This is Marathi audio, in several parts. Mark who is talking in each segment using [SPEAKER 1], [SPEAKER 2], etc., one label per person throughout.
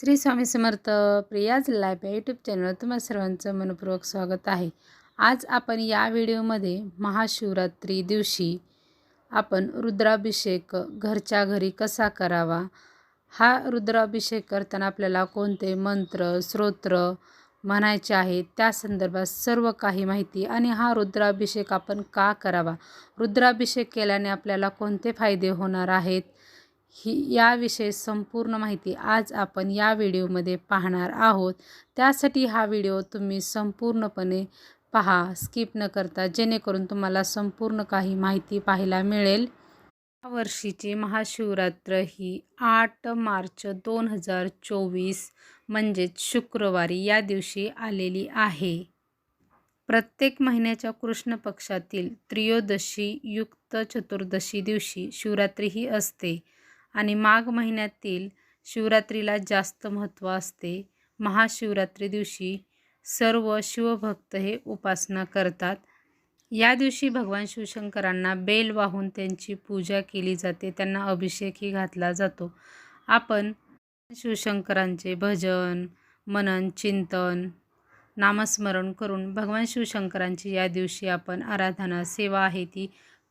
[SPEAKER 1] श्री स्वामी समर्थ प्रियाज लाईफ या यूट्यूब चॅनलवर तुम्हा सर्वांचं मनपूर्वक स्वागत आहे. आज आपण या व्हिडिओमध्ये महाशिवरात्री दिवशी आपण रुद्राभिषेक घरच्या घरी कसा करावा? हा रुद्राभिषेक करताना आपल्याला कोणते मंत्र स्तोत्र म्हणायचे आहेत? त्या संदर्भात सर्व काही माहिती आणि हा रुद्राभिषेक आपण का करावा? रुद्राभिषेक केल्याने आपल्याला कोणते फायदे होणार आहेत? ही याविषयी संपूर्ण माहिती आज आपण या व्हिडिओमध्ये पाहणार आहोत. त्यासाठी हा व्हिडिओ तुम्ही संपूर्णपणे पहा स्किप न करता जेणेकरून तुम्हाला संपूर्ण काही माहिती पाहायला मिळेल. या वर्षीची महाशिवरात्र ही आठ मार्च दोन हजार चोवीस म्हणजेच शुक्रवारी या दिवशी आलेली आहे. प्रत्येक महिन्याच्या कृष्ण पक्षातील त्रयोदशी युक्त चतुर्दशी दिवशी शिवरात्री ही असते. आणि माघ महिन्यातील शिवरात्रीला जास्त महत्त्व असते. महाशिवरात्री दिवशी सर्व शिवभक्त हे उपासना करतात. या दिवशी भगवान शिवशंकरांना बेल वाहून त्यांची पूजा केली जाते. त्यांना अभिषेकही घातला जातो. आपण शिवशंकरांचे भजन मनन चिंतन नामस्मरण करून भगवान शिवशंकरांची या दिवशी आपण आराधना सेवा आहे ती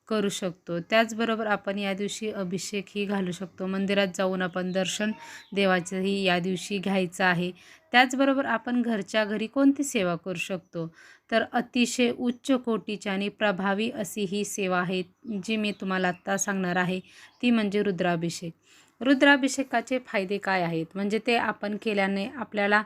[SPEAKER 1] करू शकतो. त्याचबरोबर आपण या दिवशी अभिषेकही घालू शकतो. मंदिरात जाऊन आपण दर्शन देवाचंही या दिवशी घ्यायचं आहे. त्याचबरोबर आपण घरच्या घरी कोणती सेवा करू शकतो? तर अतिशय उच्च कोटीची आणि प्रभावी अशी ही सेवा आहे जी मी तुम्हाला आत्ता सांगणार आहे. ती म्हणजे रुद्राभिषेक. रुद्राभिषेकाचे फायदे काय आहेत? म्हणजे ते आपण केल्याने आपल्याला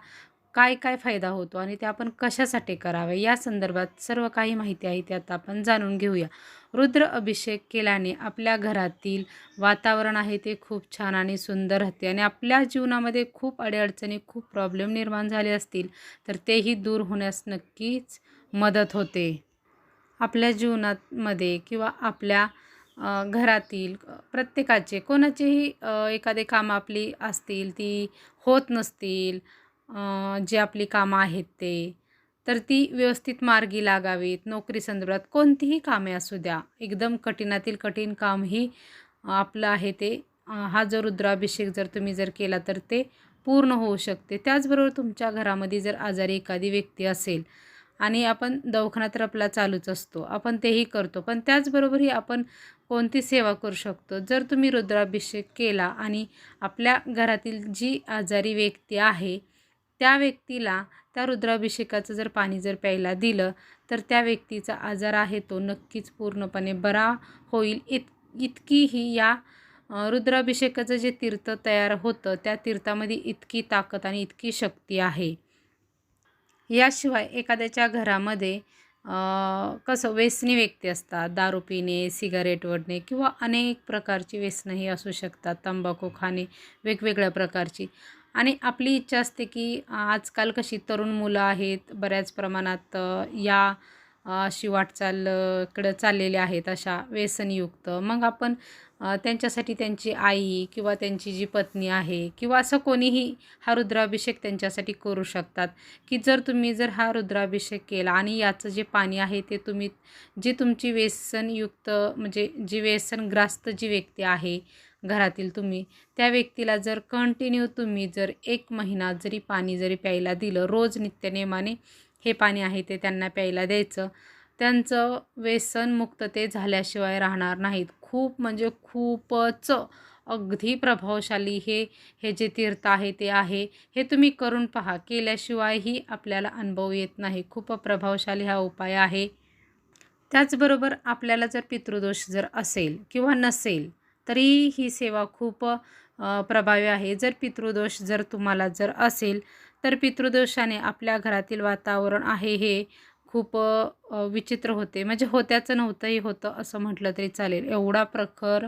[SPEAKER 1] काय काय फायदा होतो आणि ते आपण कशासाठी करावे? या संदर्भात सर्व काही माहिती आहे त्यात आपण जाणून घेऊया. रुद्र अभिषेक केल्याने आपल्या घरातील वातावरण आहे ते खूप छान आणि सुंदर राहते. आणि आपल्या जीवनामध्ये खूप अडीअडचणी खूप प्रॉब्लेम निर्माण झाले असतील तर तेही दूर होण्यास नक्कीच मदत होते. आपल्या जीवनामध्ये किंवा आपल्या घरातील प्रत्येकाचे कोणाचेही एखादे कामं आपली असतील ती होत नसतील जी आपली कामं आहेत ते तर ती व्यवस्थित मार्गी लागावीत. नोकरी संदर्भात कोणतीही कामे असू द्या. एकदम कठीणातील कठीण कामही आपलं आहे ते. हा जो रुद्राभिषेक जर तुम्ही जर केला तर ते पूर्ण होऊ शकते. त्याचबरोबर तुमच्या घरामध्ये जर आजारी एखादी व्यक्ती असेल आणि आपण दवाखाना तर आपला चालूच असतो आपण तेही करतो. पण त्याचबरोबरही आपण कोणती सेवा करू शकतो? जर तुम्ही रुद्राभिषेक केला आणि आपल्या घरातील जी आजारी व्यक्ती आहे त्या व्यक्तीला त्या रुद्राभिषेकाचं जर पाणी जर प्यायला दिलं तर त्या व्यक्तीचा आजार आहे तो नक्कीच पूर्णपणे बरा होईल. इत इतकी ही या रुद्राभिषेकाचं जे तीर्थ तयार होतं त्या तीर्थामध्ये इतकी ताकद आणि इतकी शक्ती आहे. याशिवाय एखाद्याच्या घरामध्ये कसं व्यसनी व्यक्ती असतात दारू पिणे सिगारेट ओढणे किंवा अनेक प्रकारची व्यसनंही असू शकतात तंबाखू खाणे वेगवेगळ्या प्रकारची. आणि आपली इच्छा असते की आजकाल कशी तरुण मुलं आहेत बऱ्याच प्रमाणात या अशी वाटचालकडं चाललेल्या आहेत अशा व्यसनयुक्त. मग आपण त्यांच्यासाठी त्यांची आई किंवा त्यांची जी पत्नी आहे किंवा असं कोणीही हा रुद्राभिषेक त्यांच्यासाठी करू शकतात. की जर तुम्ही जर हा रुद्राभिषेक केला आणि याचं जे पाणी आहे ते तुम्ही जी तुमची व्यसनयुक्त म्हणजे जी व्यसनग्रस्त जी व्यक्ती आहे घरातील तुम्ही त्या व्यक्तीला जर कंटिन्यू तुम्ही जर एक महिना जरी पाणी जरी प्यायला दिलं रोज नित्यनेमाने हे पाणी आहे ते त्यांना प्यायला द्यायचं त्यांचं व्यसनमुक्त ते झाल्याशिवाय राहणार नाहीत. खूप म्हणजे खूपच अगदी प्रभावशाली हे हे जे तीर्थ आहे ते आहे हे तुम्ही करून पहा. केल्याशिवायही आपल्याला अनुभव येत नाही. खूप प्रभावशाली हा उपाय आहे. त्याचबरोबर आपल्याला जर पितृदोष जर असेल किंवा नसेल तरी ही सेवा खूप प्रभावी आहे. जर पितृदोष जर तुम्हाला जर असेल तर पितृदोषाने आपल्या घरातील वातावरण आहे हे खूप विचित्र होते. म्हणजे होत्याचं नव्हतंही होतं असं म्हटलं तरी चालेल. एवढा प्रखर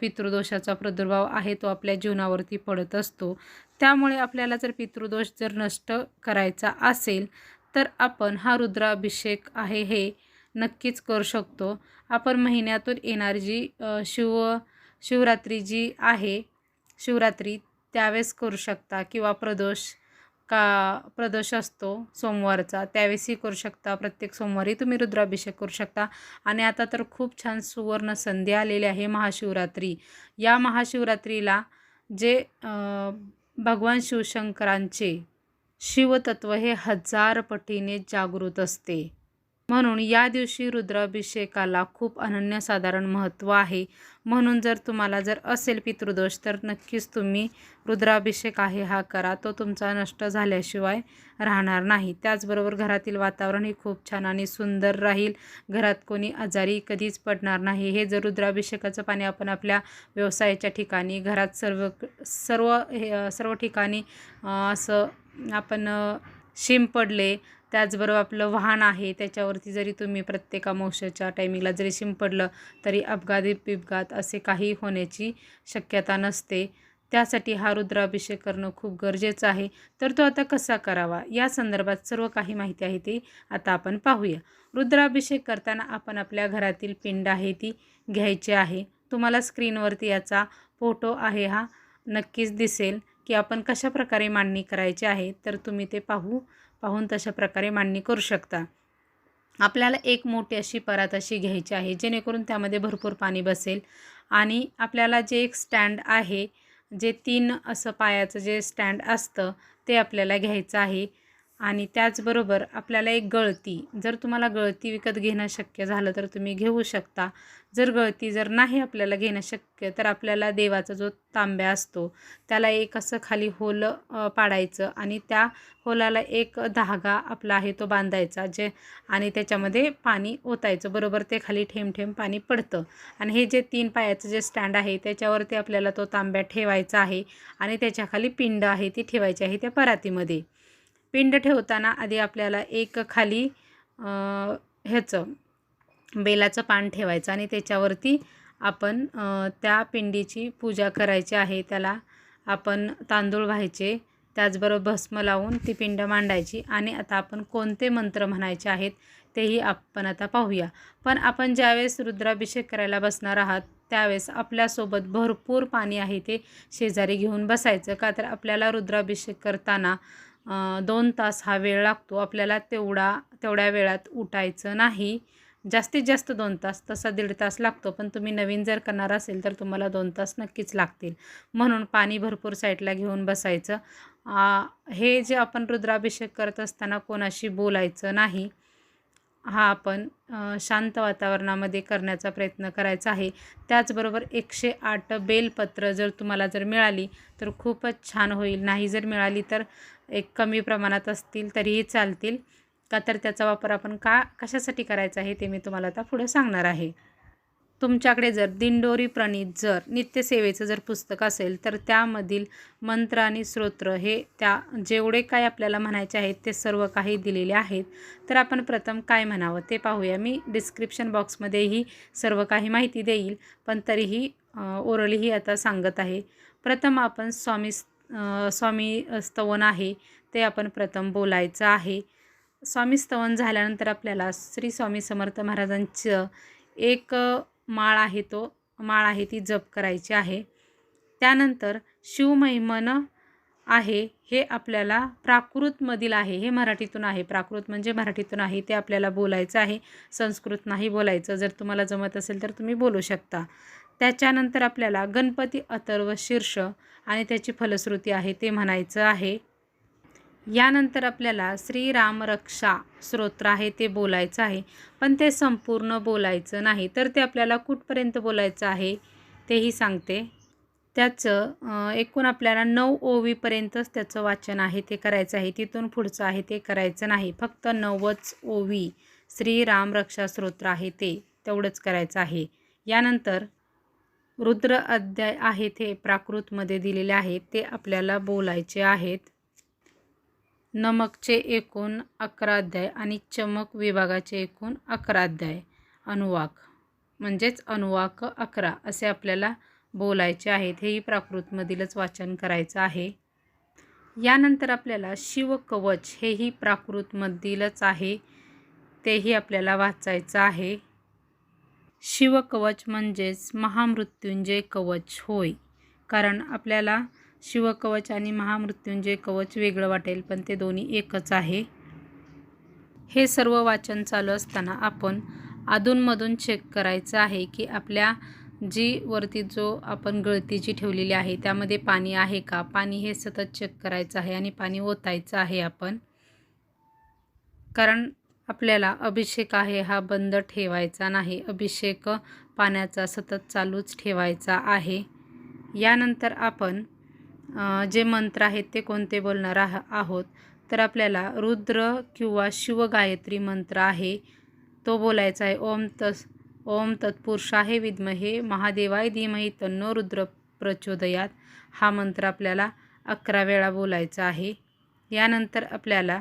[SPEAKER 1] पितृदोषाचा प्रादुर्भाव आहे तो आपल्या जीवनावरती पडत असतो. त्यामुळे आपल्याला जर पितृदोष जर नष्ट करायचा असेल तर आपण हा रुद्राभिषेक आहे हे नक्कीच करू शकतो. आपण महिन्यातून येणारी जी शिव शिवरात्री जी आहे शिवरात्री त्यावेळेस करू शकता किंवा प्रदोष का प्रदोष असतो सोमवारचा. त्यावेळेसही करू शकता. प्रत्येक सोमवारी तुम्ही रुद्राभिषेक करू शकता. आणि आता तर खूप छान सुवर्ण संधी आलेली आहे महाशिवरात्री. या महाशिवरात्रीला जे भगवान शिवशंकरांचे शिवतत्व हे हजार पटीने जागृत असते. म्हणून या दिवशी रुद्राभिषेकाला खूप अनन्यसाधारण महत्त्व आहे. म्हणून जर तुम्हाला जर असेल पितृदोष तर नक्कीच तुम्ही रुद्राभिषेक आहे हा करा. तो तुमचा नष्ट झाल्याशिवाय राहणार नाही. त्याचबरोबर घरातील वातावरणही खूप छान आणि सुंदर राहील. घरात कोणी आजारी कधीच पडणार नाही. हे जर रुद्राभिषेकाचं पाणी आपण आपल्या व्यवसायाच्या ठिकाणी घरात सर्व सर्व हे सर्व ठिकाणी असं आपण शिंपडले त्याचबरोबर आपलं वाहन आहे त्याच्यावरती जरी तुम्ही प्रत्येक अमावस्याच्या टायमिंगला जरी शिंपडलं तरी अपघात बिपघात असे काही होण्याची शक्यता नसते. त्यासाठी हा रुद्राभिषेक करणं खूप गरजेचं आहे. तर तो आता कसा करावा? या संदर्भात सर्व काही माहिती आहे ती आता आपण पाहूया. रुद्राभिषेक करताना आपण आपल्या घरातील पिंड आहे ती घ्यायची आहे. तुम्हाला स्क्रीनवरती याचा फोटो आहे हा. नक्कीच दिसेल. की आपण कशा प्रकारे मांडणी करायची आहे तर तुम्ही ते पाहू पाहून तशा प्रकारे मांडणी करू शकता. आपल्याला एक मोठी अशी परात अशी घ्यायची आहे जेणेकरून त्यामध्ये भरपूर पाणी बसेल. आणि आपल्याला जे एक स्टँड आहे जे तीन असं पायाचं जे स्टँड असतं ते आपल्याला घ्यायचं आहे. आणि त्याचबरोबर आपल्याला एक गळती जर तुम्हाला गळती विकत घेणं शक्य झालं तर तुम्ही घेऊ शकता. जर गळती जर नाही आपल्याला घेणं शक्य तर आपल्याला देवाचा जो तांब्या असतो त्याला एक असं खाली होल पाडायचं आणि त्या होलाला एक धागा आपला आहे तो बांधायचा जे आणि त्याच्यामध्ये पाणी ओतायचं. बरोबर ते खाली ठेम ठेम पाणी पडतं. आणि हे जे तीन पायाचं जे स्टँड आहे त्याच्यावरती आपल्याला तो तांब्या ठेवायचा आहे आणि त्याच्याखाली पिंड आहे ती ठेवायची आहे त्या परातीमध्ये. पिंड ठेवताना आधी आपल्याला एक खाली ह्याचं बेलाचं पान ठेवायचं आणि त्याच्यावरती आपण त्या पिंडीची पूजा करायची आहे. त्याला आपण तांदूळ व्हायचे त्याचबरोबर भस्म लावून ती पिंड मांडायची आणि आता आपण कोणते मंत्र म्हणायचे आहेत तेही आपण आता पाहूया. पण आपण ज्यावेळेस रुद्राभिषेक करायला बसणार आहात त्यावेळेस आपल्यासोबत भरपूर पाणी आहे ते शेजारी घेऊन बसायचं. का तर आपल्याला रुद्राभिषेक करताना दोन तास हा वेळ लागतो. आपल्याला तेवढा तेवढ्या वेळात उठायचं नाही. जास्तीत जास्त दोन तास तसा दीड तास लागतो. पण तुम्ही नवीन जर करणार असेल तर तुम्हाला दोन तास नक्कीच लागतील. म्हणून पाणी भरपूर साईडला घेऊन बसायचं. हे जे आपण रुद्राभिषेक करत असताना कोणाशी बोलायचं नाही हा आपण शांत वातावरणामध्ये करण्याचा प्रयत्न करायचा आहे. त्याचबरोबर एकशे आठ बेलपत्र जर तुम्हाला जर मिळाली तर खूपच छान होईल. नाही जर मिळाली तर एक कमी प्रमाणात असतील तरीही चालतील. का तर त्याचा वापर आपण का कशासाठी करायचा आहे ते मी तुम्हाला आता पुढं सांगणार आहे. तुमच्याकडे जर दिंडोरी प्रणित जर नित्यसेवेचं जर पुस्तक असेल तर त्यामधील मंत्र आणि स्तोत्र हे त्या जेवढे काय आपल्याला म्हणायचे आहेत ते सर्व काही दिलेले आहेत. तर आपण प्रथम काय म्हणावं ते पाहूया. मी डिस्क्रिप्शन बॉक्समध्येही सर्व काही माहिती देईल पण तरीही ओरलीही आता सांगत आहे. प्रथम आपण स्वामी स्वामी स्तवन आहे ते आपण प्रथम बोलायचं आहे. स्वामी स्तवन झाल्यानंतर आपल्याला श्री स्वामी समर्थ महाराजांचं एक माळ आहे तो माळ आहे ती जप करायची आहे. त्यानंतर शिवमहिमन आहे हे आपल्याला प्राकृतमधील आहे हे मराठीतून आहे. प्राकृत म्हणजे मराठीतून आहे ते आपल्याला बोलायचं आहे. संस्कृत नाही बोलायचं जर तुम्हाला जमत असेल तर तुम्ही बोलू शकता. त्याच्यानंतर आपल्याला गणपती अथर्व शीर्ष आणि त्याची फलश्रुती आहे ते म्हणायचं आहे. यानंतर आपल्याला श्रीराम रक्षा स्तोत्र आहे ते बोलायचं आहे. पण ते संपूर्ण बोलायचं नाही तर ते आपल्याला कुठपर्यंत बोलायचं आहे तेही सांगते. त्याचं एकूण आपल्याला नऊ ओवीपर्यंतच त्याचं वाचन आहे ते करायचं आहे. तिथून पुढचं आहे ते करायचं नाही. फक्त नवच ओवी श्रीराम रक्षा स्तोत्र आहे ते तेवढंच करायचं आहे. यानंतर रुद्र अध्याय आहे ते प्राकृतमध्ये दिलेले आहेत ते आपल्याला बोलायचे आहेत. नमकचे एकूण अकरा अध्याय आणि चमक विभागाचे एकूण अकरा अध्याय. अनुवाक म्हणजेच अनुवाक अकरा असे आपल्याला बोलायचे आहेत हेही प्राकृतमधीलच वाचन करायचं आहे. यानंतर आपल्याला शिवकवच हेही प्राकृतमधीलच आहे तेही आपल्याला वाचायचं आहे. शिवकवच म्हणजेच महामृत्युंजय कवच होय. कारण आपल्याला शिवकवच आणि महामृत्युंजय कवच वेगळं वाटेल पण ते दोन्ही एकच आहे. हे सर्व वाचन चालू असताना आपण अधूनमधून चेक करायचं आहे की आपल्या जी वरती जो आपण गळती जी ठेवलेली आहे त्यामध्ये पाणी आहे का? पाणी हे सतत चेक करायचं आहे आणि पाणी ओतायचं आहे आपण. कारण आपल्याला अभिषेक आहे हा बंद ठेवायचा नाही. अभिषेक पाण्याचा सतत चालूच ठेवायचा आहे. यानंतर आपण जे मंत्र आहेत ते कोणते बोलणार आह आहोत? तर आपल्याला रुद्र किंवा शिवगायत्री मंत्र आहे. तो बोलायचा आहे ओम तस ओम तत्पुरुषाहे विद्महे महादेवाय धीमहि तन्नो रुद्र प्रचोदयात. हा मंत्र आपल्याला अकरा वेळा बोलायचा आहे. यानंतर आपल्याला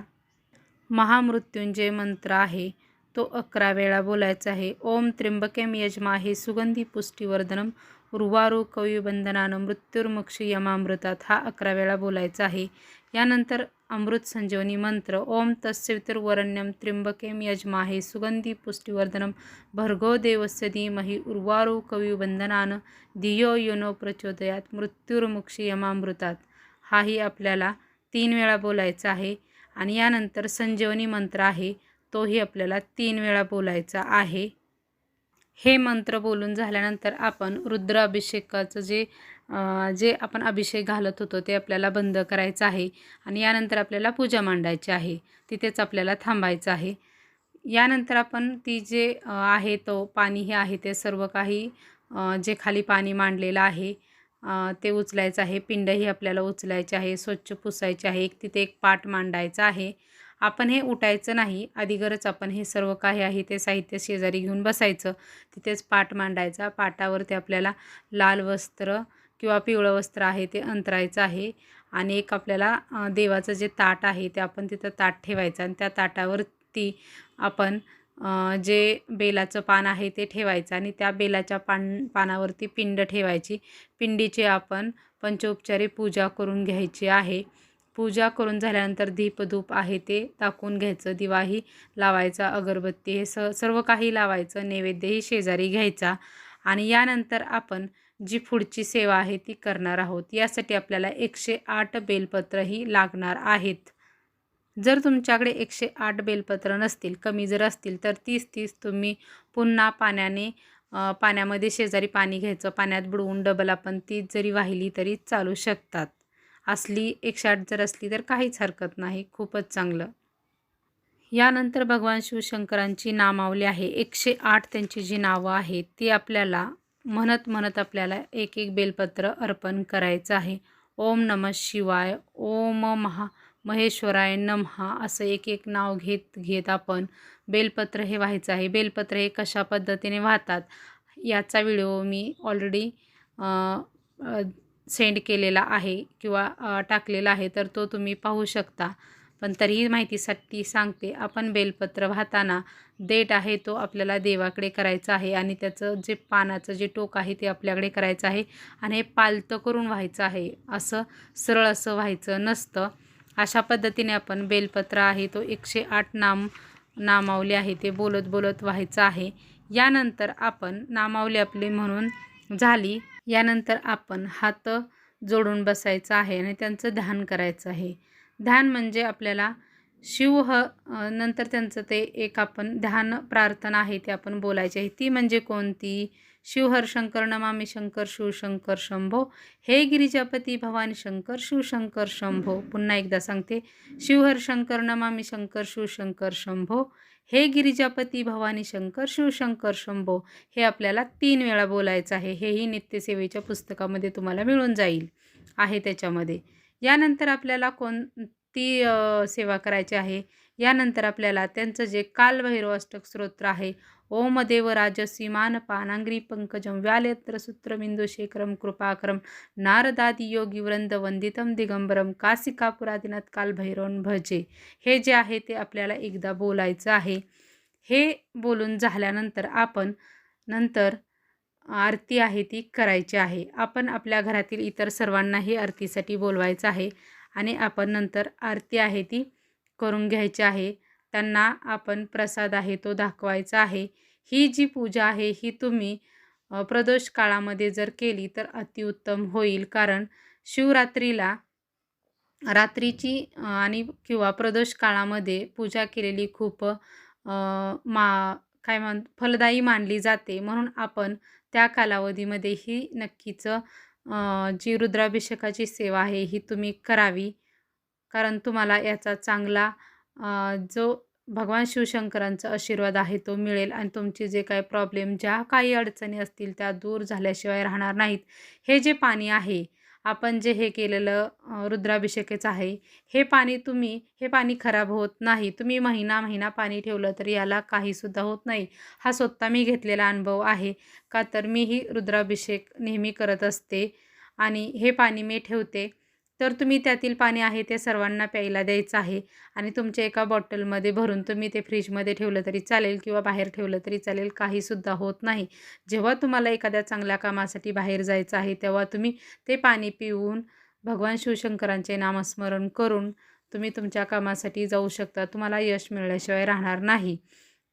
[SPEAKER 1] महामृत्युंजय मंत्र आहे. तो अकरा वेळा बोलायचा आहे. ओम त्र्यंबकेम यजमा हे सुगंधी पुष्टीवर्धनम. उर्वारू कविबंधनानं मृत्युर्मुक्षी यमामृतात हा अकरा वेळा बोलायचा आहे. यानंतर अमृत संजीवनी मंत्र. ओम तस्वितुर्वरण्यम त्र्यंबकेम यजमा हे सुगंधी पुष्टीवर्धनम. भर्गो देवस्य धीमहि उर्वारू कविबंधनानं धियो युनो प्रचोदयात मृत्युर्मुक्षी यमामृतात. हाही आपल्याला तीन वेळा बोलायचा आहे. आणि यानंतर संजीवनी मंत्र आहे तोही आपल्याला तीन वेळा बोलायचा आहे. हे मंत्र बोलून झाल्यानंतर आपण रुद्र अभिषेकाचं जे जे आपण अभिषेक घालत होतो ते आपल्याला बंद करायचं आहे आणि यानंतर आपल्याला पूजा मांडायची आहे. तिथेच आपल्याला थांबायचं आहे. यानंतर आपण ती जे आहे तो पाणी हे आहे ते सर्व काही जे खाली पाणी मांडलेलं आहे ते उचलायचं आहे. पिंडही आपल्याला उचलायचे आहे. स्वच्छ पुसायचे आहे. एक तिथे एक पाट मांडायचा आहे. आपण हे उठायचं नाही. अधिगरच आपण हे सर्व काही आहे ते साहित्य शेजारी घेऊन बसायचं. तिथेच पाट मांडायचा. पाटावरती आपल्याला लाल वस्त्र किंवा पिवळं वस्त्र आहे ते अंतरायचं आहे. आणि एक आपल्याला देवाचं जे ताट आहे ते आपण तिथं ताट ठेवायचं आणि त्या ताटावरती आपण जे बेलाचं पान आहे ते ठेवायचं आणि त्या बेलाच्या पान पानावरती पिंड ठेवायची. पिंडीची आपण पंचोपचारी पूजा करून घ्यायची आहे. पूजा करून झाल्यानंतर दीपधूप आहे ते टाकून घ्यायचं. दिवाही लावायचा अगरबत्ती हे स सर्व काही लावायचं. नैवेद्यही शेजारी घ्यायचा. आणि यानंतर आपण जी पुढची सेवा आहे ती करणार आहोत. यासाठी आपल्याला एकशे आठ बेलपत्रही लागणार आहेत. जर तुमच्याकडे एकशे आठ बेलपत्र नसतील कमी जर असतील तर तीस तीस तुम्ही पुन्हा पाण्याने पाण्यामध्ये शेजारी पाणी घ्यायचं पाण्यात बुडवून डबल आपण तीच जरी वाहिली तरी चालू शकतात. असली एकशे आठ जर असली तर काहीच हरकत नाही खूपच चांगलं. यानंतर भगवान शिवशंकरांची नामावली आहे. एकशे आठ त्यांची जी नावं आहेत ती आपल्याला म्हणत म्हणत आपल्याला एक एक बेलपत्र अर्पण करायचं आहे. ओम नम शिवाय. ओम महा महेश्वराय नमहा असं एक एक नाव घेत घेत आपण. बेलपत्र हे व्हायचं आहे. बेलपत्र हे कशा पद्धतीने वाहतात? याचा व्हिडिओ मी ऑलरेडी सेंड केलेला आहे किंवा टाकलेला आहे तर तो तुम्ही पाहू शकता. पण तरीही माहितीसाठी सांगते आपण बेलपत्र वाहताना देठ आहे तो आपल्याला देवाकडे करायचा आहे आणि त्याचं जे पानाचं जे टोक आहे ते आपल्याकडे करायचं आहे. आणि हे पालतं करून व्हायचं आहे. असं सरळ असं व्हायचं नसतं. अशा पद्धतीने आपण बेलपत्र आहे तो एकशे आठ नाम नामावली आहे ते बोलत बोलत व्हायचं आहे. यानंतर आपण नामावली आपली म्हणून झाली. यानंतर आपण हात जोडून बसायचं आहे आणि त्यांचं ध्यान करायचं आहे. ध्यान म्हणजे आपल्याला शिव ह नंतर त्यांचं ते एक आपण ध्यान प्रार्थना आहे ते आपण बोलायची आहे. ती म्हणजे कोणती? शिवहर शंकर नमामी शंकर शिवशंकर शंभो. हे गिरिजापती भवानी शंकर शिवशंकर शंभो. पुन्हा एकदा सांगते. शिवहर शंकर नमामी शंकर शिवशंकर शंभो. हे गिरिजापती भवानी शंकर शिवशंकर शंभो. हे आपल्याला तीन वेळा बोलायचं आहे. हेही नित्यसेवेच्या पुस्तकामध्ये तुम्हाला मिळून जाईल. आहे त्याच्यामध्ये. यानंतर आपल्याला कोणती सेवा करायची आहे? यानंतर आपल्याला त्यांचं जे कालभैरव अष्टक स्तोत्र आहे ओम देव राजसी पानांग्री पंकजम व्यालेत्र सूत्रबिंदू शेखरम कृपाकरम नारदादी योगी वृंद वंदितम दिगंबरम कासिकापुरादिनाथ कालभैरवन भजे. हे जे आहे ते आपल्याला एकदा बोलायचं आहे. हे बोलून झाल्यानंतर आपण नंतर आरती आहे ती करायची आहे. आपण आपल्या घरातील इतर सर्वांनाही आरतीसाठी बोलवायचं आहे आणि आपण नंतर आरती आहे ती करून घ्यायची आहे. त्यांना आपण प्रसाद आहे तो दाखवायचा आहे. ही जी पूजा आहे ही तुम्ही प्रदोष काळामध्ये जर केली तर अतिउत्तम होईल. कारण शिवरात्रीला रात्रीची आणि किंवा प्रदोष काळामध्ये पूजा केलेली खूप मा काय म्हण फलदायी मानली जाते. म्हणून आपण त्या कालावधीमध्ये ही नक्कीच जी रुद्राभिषेकाची सेवा आहे ही तुम्ही करावी. कारण तुम्हाला याचा चांगला जो भगवान शिवशंकरांचा आशीर्वाद आहे तो मिळेल आणि तुमचे जे काही प्रॉब्लेम ज्या काही अडचणी असतील त्या दूर झाल्याशिवाय राहणार नाहीत. हे जे पाणी आहे आपण जे हे केलेलं रुद्राभिषेकच आहे हे पाणी तुम्ही हे पाणी खराब होत नाही. तुम्ही महिना महिना पाणी ठेवलं तर याला काहीसुद्धा होत नाही. हा स्वतः मी घेतलेला अनुभव आहे. का तर मीही रुद्राभिषेक नेहमी करत असते आणि हे पाणी मी ठेवते. तर तुम्ही त्यातील पाणी आहे ते सर्वांना प्यायला द्यायचं आहे. आणि तुमच्या एका बॉटलमध्ये भरून तुम्ही ते फ्रीजमध्ये ठेवलं तरी चालेल किंवा बाहेर ठेवलं तरी चालेल काहीसुद्धा होत नाही. जेव्हा तुम्हाला एखाद्या चांगल्या कामासाठी बाहेर जायचं आहे तेव्हा तुम्ही ते पाणी पिऊन भगवान शिवशंकरांचे नामस्मरण करून तुम्ही तुमच्या कामासाठी जाऊ शकता. तुम्हाला यश मिळल्याशिवाय राहणार नाही.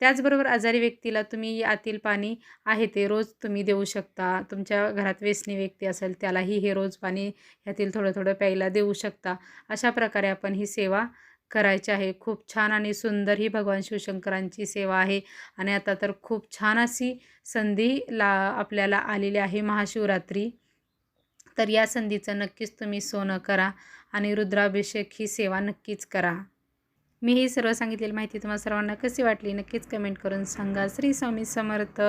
[SPEAKER 1] त्याचबरोबर आजारी व्यक्तीला तुम्ही यातील पाणी आहे ते रोज तुम्ही देऊ शकता. तुमच्या घरात व्यसनी व्यक्ती असेल त्यालाही हे रोज पाणी ह्यातील थोडं थोडं प्यायला देऊ शकता. अशा प्रकारे आपण ही सेवा करायची आहे. खूप छान आणि सुंदर ही भगवान शिवशंकरांची सेवा आहे आणि आता तर खूप छान अशी संधी ला आपल्याला आलेली आहे महाशिवरात्री. तर या संधीचं नक्कीच तुम्ही सोनं करा आणि रुद्राभिषेक ही सेवा नक्कीच करा. मी ही सर्व सांगितलेली माहिती तुम्हाला सर्वांना कशी वाटली नक्कीच कमेंट करून सांगा. श्री स्वामी समर्थ.